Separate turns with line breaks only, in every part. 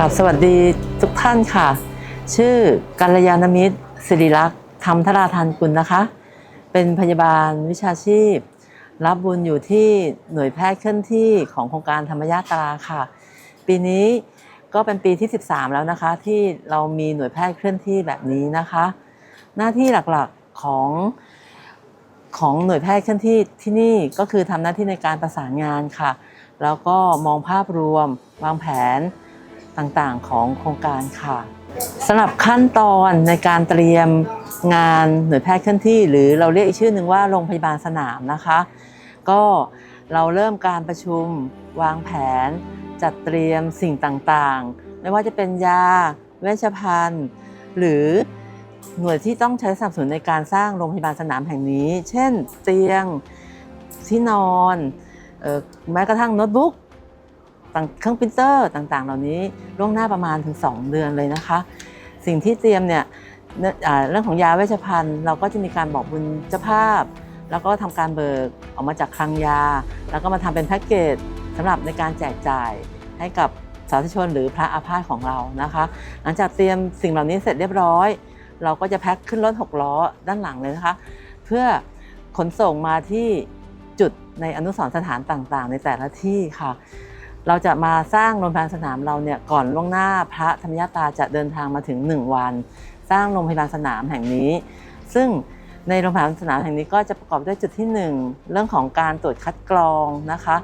กราบสวัสดีทุกท่านค่ะ ชื่อกัลยาณมิตรสิริลักษ์ธรรมธราทานกุลนะคะ เป็นพยาบาลวิชาชีพ รับบุญอยู่ที่หน่วยแพทย์เคลื่อนที่ของโครงการธรรมยาตราค่ะ ปีนี้ก็เป็นปีที่ 13 แล้วนะคะ ที่เรามีหน่วยแพทย์เคลื่อนที่แบบนี้นะคะ หน้าที่หลักๆของของหน่วยแพทย์เคลื่อนที่ที่นี่ก็คือทำหน้าที่ในการประสานงานค่ะ แล้วก็มองภาพรวมวางแผน ต่างๆของโครงการค่ะสำหรับขั้นตอนในการเตรียมงานหน่วยแพทย์เคลื่อนที่ หรือเราเรียกอีกชื่อหนึ่งว่าโรงพยาบาลสนามนะคะ ก็เราเริ่มการประชุมวางแผน จัดเตรียมสิ่งต่างๆ ไม่ว่าจะเป็นยา เวชภัณฑ์ หรือหน่วยที่ต้องใช้สนับสนุนในการสร้างโรงพยาบาลสนามแห่งนี้ เช่น เตียงที่นอนออแม้กระทั่งโน้ตบุ๊ก เครื่องปรินเตอร์ต่างๆ เหล่านี้ล่วงหน้าประมาณถึง 2 เดือนเลยนะคะ สิ่งที่เตรียมเนี่ยเรื่องของยาเวชภัณฑ์ เราก็จะมีการบอกบุญเจ้าภาพ แล้วก็ทำการเบิกออกมาจากคลังยา แล้วก็มาทำเป็นแพ็กเกจสำหรับในการแจกจ่ายให้กับสาธุชนหรือพระอาพาธของเรานะคะ หลังจากเตรียมสิ่งเหล่านี้เสร็จเรียบร้อย เราก็จะแพ็คขึ้นรถหกล้อด้านหลังเลยนะคะ เพื่อขนส่งมาที่จุดในอนุสรณ์สถานต่างๆ ในแต่ละที่ค่ะ เราจะมาสร้างโรงพยาบาลสนามเราเนี่ยก่อนล่วงหน้าพระธรรมยาตาจะเดินทางมาถึง 1 วัน สร้างโรงพยาบาลสนามแห่งนี้ ซึ่งในโรงพยาบาลสนามแห่งนี้ก็จะประกอบด้วยจุดที่ 1 เรื่องของการตรวจคัดกรองนะคะ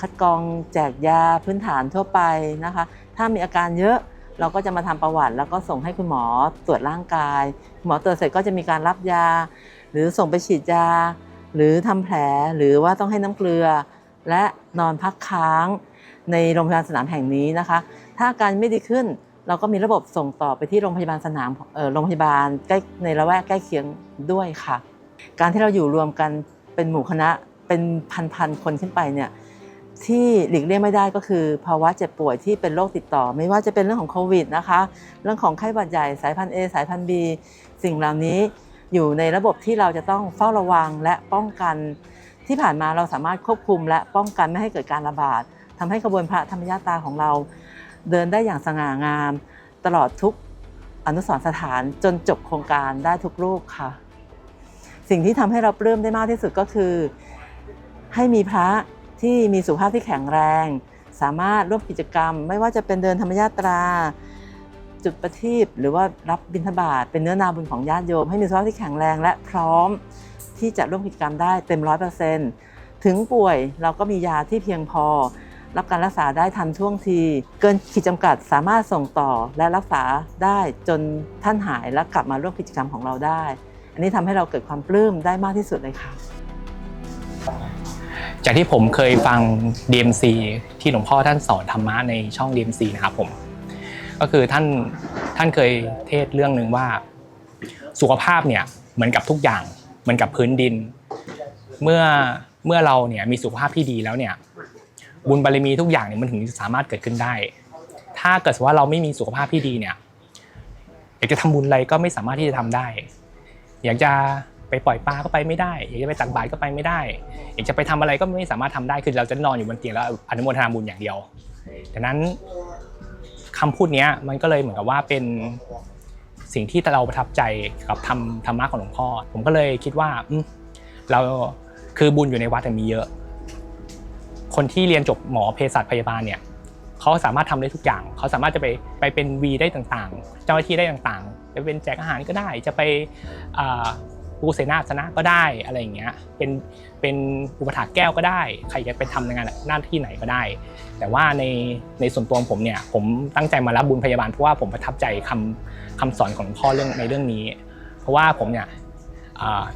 คัดกรองแจกยาพื้นฐานทั่วไปนะคะ ถ้ามีอาการเยอะเราก็จะมาทำประวัติ แล้วก็ส่งให้คุณหมอตรวจร่างกายหมอตรวจเสร็จก็จะมีการรับยา หรือส่งไปฉีดยา หรือทำแผลหรือว่าต้องให้น้ำเกลือ และนอนพักค้าง ในโรงพยาบาลสนามแห่งนี้นะคะ ถ้าอาการไม่ดีขึ้นเราก็มีระบบส่งต่อไปที่โรงพยาบาลสนามโรงพยาบาลใกล้ในละแวกใกล้เคียงด้วยค่ะ การที่เราอยู่รวมกันเป็นหมู่คณะเป็นพันๆคนขึ้นไปเนี่ยที่หลีกเลี่ยงไม่ได้ก็คือ ภาวะเจ็บป่วยที่เป็นโรคติดต่อ ไม่ว่าจะเป็นเรื่องของโควิดนะคะ เรื่องของไข้หวัดใหญ่สายพันธุ์ A สายพันธุ์ B สิ่งเหล่านี้อยู่ในระบบที่เราจะต้องเฝ้าระวังและป้องกัน ที่ผ่านมาเราสามารถควบคุมและป้องกันไม่ให้เกิดการระบาด ทำให้ขบวนพระธรรมยาตราของเรา เดินได้อย่างสง่างาม ตลอดทุกอนุสรสถานจนจบโครงการได้ทุกรูปค่ะ สิ่งที่ทำให้เราปลื้มได้มากที่สุดก็คือ ให้มีพระที่มีสุขภาพที่แข็งแรง สามารถร่วมกิจกรรม ไม่ว่าจะเป็นเดินธรรมยาตรา จุดประทีปหรือว่ารับบิณฑบาตเป็นเนื้อนาบุญของญาติโยม ให้มีสุขภาพที่แข็งแรงและพร้อมที่จะร่วมกิจกรรมได้เต็มร้อยเปอร์เซ็นต์ถึงป่วยเราก็มียาที่เพียงพอ รับการรักษาได้ทันท่วงที เกินขีดจำกัดสามารถส่งต่อและรักษาได้จนท่านหายและกลับมาร่วมกิจกรรมของเราได้ อันนี้ทำให้เราเกิดความปลื้มได้มากที่สุดเลยค่ะ
จากที่ผมเคยฟัง DMC ที่หลวงพ่อท่านสอนธรรมะในช่อง DMC นะครับผม ก็คือท่านท่านเคยเทศเรื่องหนึ่งว่า สุขภาพเนี่ยเหมือนกับทุกอย่างเหมือนกับพื้นดิน เมื่อเมื่อเราเนี่ยมีสุขภาพที่ดีแล้วเนี่ย บุญบารมีทุกอย่างเนี่ยมันถึงสามารถเกิดขึ้นได้ ถ้าเกิดว่าเราไม่มีสุขภาพที่ดีเนี่ยอยากจะทำบุญอะไรก็ไม่สามารถที่จะทำได้ อยากจะไปปล่อยปลาก็ไปไม่ได้ อยากจะไปตักบาตรก็ไปไม่ได้ อยากจะไปทำอะไรก็ไม่สามารถทำได้คือเราจะนอนอยู่บนเตียงแล้วอนุโมทนาบุญอย่างเดียวดังนั้นคำพูดเนี้ยมันก็เลยเหมือนกับว่าเป็นสิ่งที่เราประทับใจกับธรรมธรรมะของหลวงพ่อ ผมก็เลยคิดว่าเราคือบุญอยู่ในวัดแต่มีเยอะ คนที่เรียนจบหมอเภสัชพยาบาลเนี่ยเขาสามารถทำได้ทุกอย่าง เขาสามารถจะไปไปเป็นวีได้ต่างๆ เจ้าหน้าที่ได้ต่างๆจะเป็นแจกอาหารก็ได้ จะไปปูเสนาสนะก็ได้อะไรอย่างเงี้ย เป็นเป็นอุปถากแก้วก็ได้ ใครจะไปทำในงานหน้าที่ไหนก็ได้ แต่ว่าในในส่วนตัวของผมเนี่ย ผมตั้งใจมารับบุญพยาบาลเพราะว่าผมประทับใจคำคำสอนของพ่อเรื่องในเรื่องนี้ เพราะว่าผมเนี่ย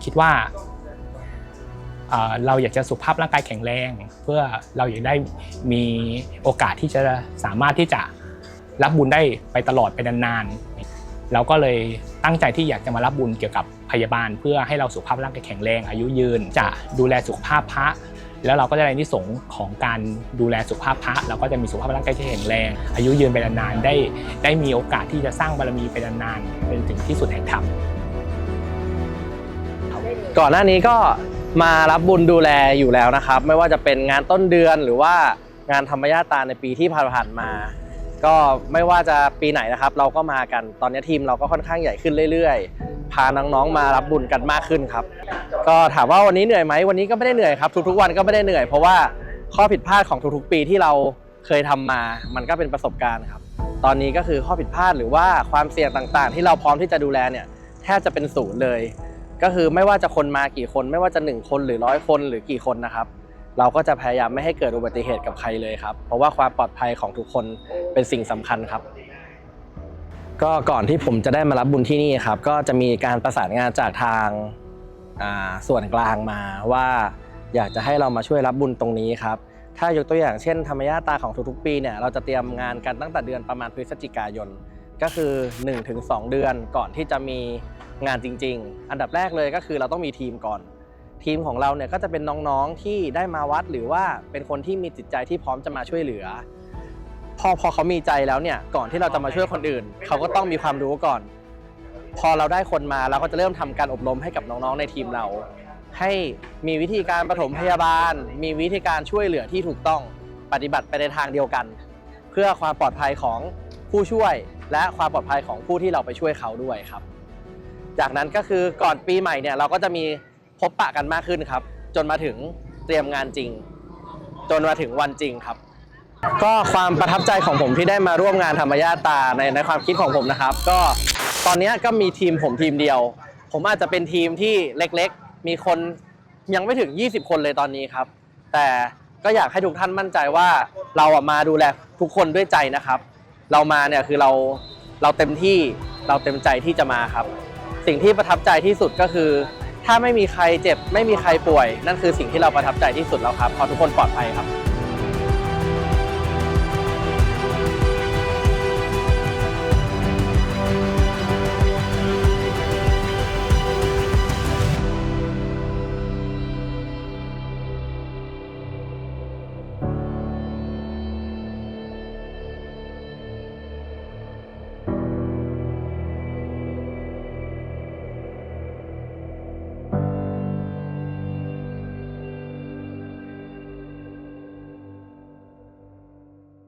คิดว่า เราอยากจะสุขภาพร่างกายแข็งแรง เพื่อเราอยากได้มีโอกาสที่จะสามารถที่จะรับบุญได้ไปตลอดไปนานๆเราก็เลยตั้งใจที่อยากจะมารับบุญเกี่ยวกับพยาบาล เพื่อให้เราสุขภาพร่างกายแข็งแรง อายุยืนจะดูแลสุขภาพพระ แล้วเราก็จะได้นิสงส์ของการดูแลสุขภาพพระ เราก็จะมีสุขภาพร่างกายที่แข็งแรง อายุยืนไปนานๆได้ได้มีโอกาสที่จะสร้างบารมีไปนานๆเป็นถึงที่สุดแห่งธรรม
ก่อนหน้านี้ก็ มารับบุญดูแลอยู่แล้วนะครับ ไม่ว่าจะเป็นงานต้นเดือนหรือว่างานธรรมญาตาในปีที่ผ่านๆมา ก็ไม่ว่าจะปีไหนนะครับ เราก็มากันตอนนี้ทีมเราก็ค่อนข้างใหญ่ขึ้นเรื่อยๆ พาน้องๆมารับบุญกันมากขึ้นครับ ก็ถามว่าวันนี้เหนื่อยไหมวันนี้ก็ไม่ได้เหนื่อยครับ ทุกๆวันก็ไม่ได้เหนื่อย เพราะว่าข้อผิดพลาดของทุกๆปีที่เราเคยทำมา มันก็เป็นประสบการณ์ครับ ตอนนี้ก็คือข้อผิดพลาดหรือว่าความเสี่ยงต่างๆ ที่เราพร้อมที่จะดูแลเนี่ยแทบจะเป็นศูนย์เลย ก็คือไม่ว่าจะคนมากี่คน ไม่ว่าจะ 1 คนหรือร้อยคนหรือกี่คนนะครับ เราก็จะพยายามไม่ให้เกิดอุบัติเหตุกับใครเลยครับ เพราะว่าความปลอดภัยของทุกคนเป็นสิ่งสำคัญครับ ก็ก่อนที่ผมจะได้มารับบุญที่นี่ครับ ก็จะมีการประสานงานจากทางส่วนกลางมาว่าอยากจะให้เรามาช่วยรับบุญตรงนี้ครับ ถ้ายกตัวอย่างเช่นธรรมญาตาของทุกๆ ปีเนี่ยเราจะเตรียมงานกันตั้งแต่เดือนประมาณพฤศจิกายน ก็คือ 1-2 เดือนก่อนที่จะมีงานจริง ๆ อันดับแรกเลยก็คือเราต้องมีทีมก่อน ทีมของเราเนี่ยก็จะเป็นน้องๆที่ได้มาวัดหรือว่าเป็นคนที่มีจิตใจที่พร้อมจะมาช่วยเหลือ พอพอเขามีใจแล้วเนี่ยก่อนที่เราจะมาช่วยคนอื่น เขาก็ต้องมีความรู้ก่อน พอเราได้คนมาเราก็จะเริ่มทำการอบรมให้กับน้องๆในทีมเรา ให้มีวิธีการปฐมพยาบาล มีวิธีการช่วยเหลือที่ถูกต้องปฏิบัติไปในทางเดียวกัน เพื่อความปลอดภัยของ ผู้ช่วยและความปลอดภัยของผู้ที่เราไปช่วยเขาด้วยครับ จากนั้นก็คือก่อนปีใหม่เนี่ยเราก็จะมีพบปะกันมากขึ้นครับ จนมาถึงเตรียมงานจริง จนมาถึงวันจริงครับ ก็ความประทับใจของผมที่ได้มาร่วมงานธรรมญาตาในในความคิดของผมนะครับ ก็ตอนนี้ก็มีทีมผมทีมเดียว ผมอาจจะเป็นทีมที่เล็กๆ มีคนยังไม่ถึง 20 คนเลยตอนนี้ครับ แต่ก็อยากให้ทุกท่านมั่นใจว่าเราอะมาดูแลทุกคนด้วยใจนะครับ เรามาเนี่ยคือเราเราเต็มที่เราเต็มใจที่จะมาครับ สิ่งที่ประทับใจที่สุดก็คือ ถ้าไม่มีใครเจ็บ ไม่มีใครป่วย นั่นคือสิ่งที่เราประทับใจที่สุดแล้วครับเพราะทุกคนปลอดภัยครับ